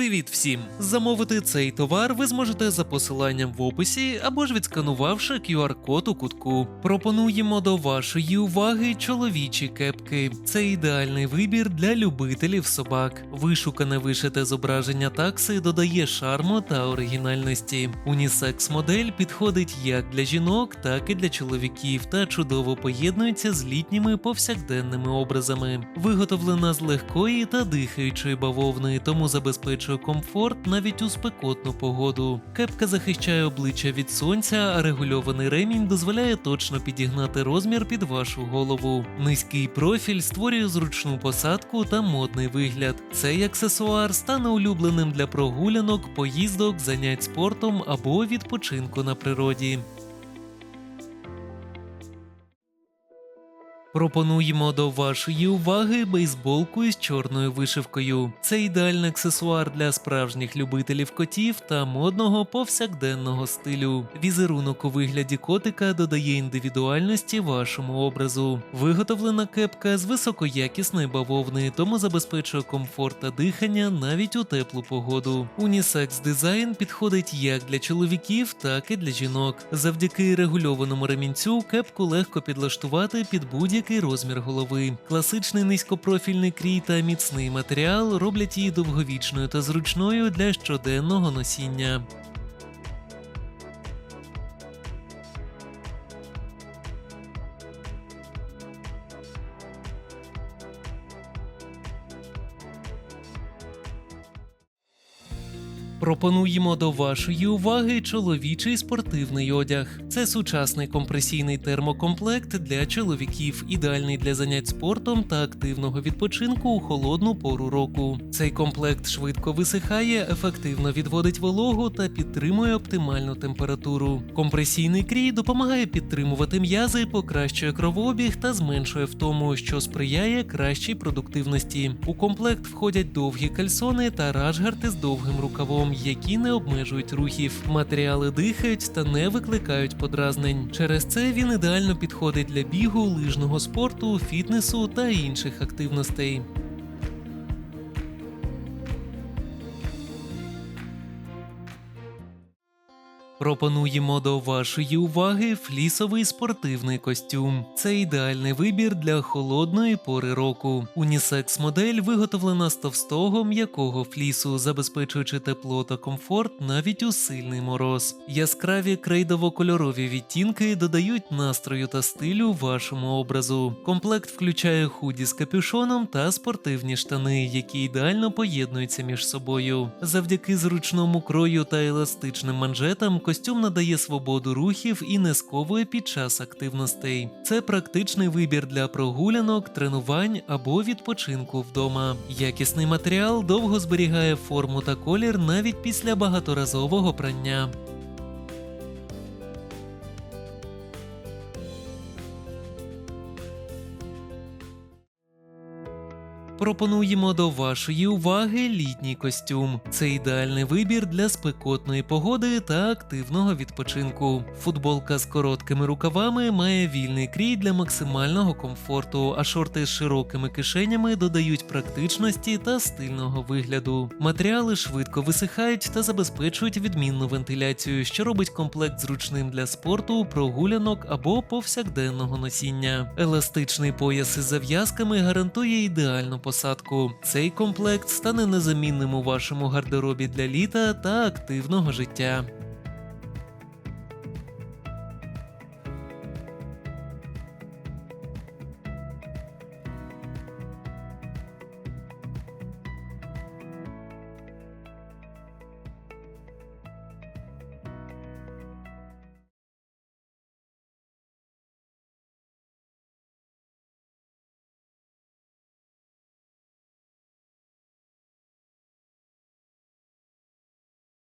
Привіт всім! Замовити цей товар ви зможете за посиланням в описі або ж відсканувавши QR-код у кутку. Пропонуємо до вашої уваги чоловічі кепки. Це ідеальний вибір для любителів собак. Вишукане вишите зображення такси додає шарму та оригінальності. Унісекс модель підходить як для жінок, так і для чоловіків та чудово поєднується з літніми повсякденними образами. Виготовлена з легкої та дихаючої бавовни, тому забезпечує комфорт навіть у спекотну погоду. Кепка захищає обличчя від сонця, а регульований ремінь дозволяє точно підігнати розмір під вашу голову. Низький профіль створює зручну посадку та модний вигляд. Цей аксесуар стане улюбленим для прогулянок, поїздок, занять спортом або відпочинку на природі. Пропонуємо до вашої уваги бейсболку із чорною вишивкою. Це ідеальний аксесуар для справжніх любителів котів та модного повсякденного стилю. Візерунок у вигляді котика додає індивідуальності вашому образу. Виготовлена кепка з високоякісної бавовни, тому забезпечує комфорт та дихання навіть у теплу погоду. Унісекс дизайн підходить як для чоловіків, так і для жінок. Завдяки регульованому ремінцю кепку легко підлаштувати під будь-який розмір голови. Класичний низькопрофільний крій та міцний матеріал роблять її довговічною та зручною для щоденного носіння. Пропонуємо до вашої уваги чоловічий спортивний одяг. Це сучасний компресійний термокомплект для чоловіків, ідеальний для занять спортом та активного відпочинку у холодну пору року. Цей комплект швидко висихає, ефективно відводить вологу та підтримує оптимальну температуру. Компресійний крій допомагає підтримувати м'язи, покращує кровообіг та зменшує втому, що сприяє кращій продуктивності. У комплект входять довгі кальсони та рашгарти з довгим рукавом які не обмежують рухів. Матеріали дихають та не викликають подразнень. Через це він ідеально підходить для бігу, лижного спорту, фітнесу та інших активностей. Пропонуємо до вашої уваги флісовий спортивний костюм. Це ідеальний вибір для холодної пори року. Унісекс модель виготовлена з товстого м'якого флісу, забезпечуючи тепло та комфорт навіть у сильний мороз. Яскраві крейдово-кольорові відтінки додають настрою та стилю вашому образу. Комплект включає худі з капюшоном та спортивні штани, які ідеально поєднуються між собою. Завдяки зручному крою та еластичним манжетам костюм надає свободу рухів і не сковує під час активностей. Це практичний вибір для прогулянок, тренувань або відпочинку вдома. Якісний матеріал довго зберігає форму та колір навіть після багаторазового прання. Пропонуємо до вашої уваги літній костюм. Це ідеальний вибір для спекотної погоди та активного відпочинку. Футболка з короткими рукавами має вільний крій для максимального комфорту, а шорти з широкими кишенями додають практичності та стильного вигляду. Матеріали швидко висихають та забезпечують відмінну вентиляцію, що робить комплект зручним для спорту, прогулянок або повсякденного носіння. Еластичний пояс із зав'язками гарантує ідеальну посадку. Цей комплект стане незамінним у вашому гардеробі для літа та активного життя.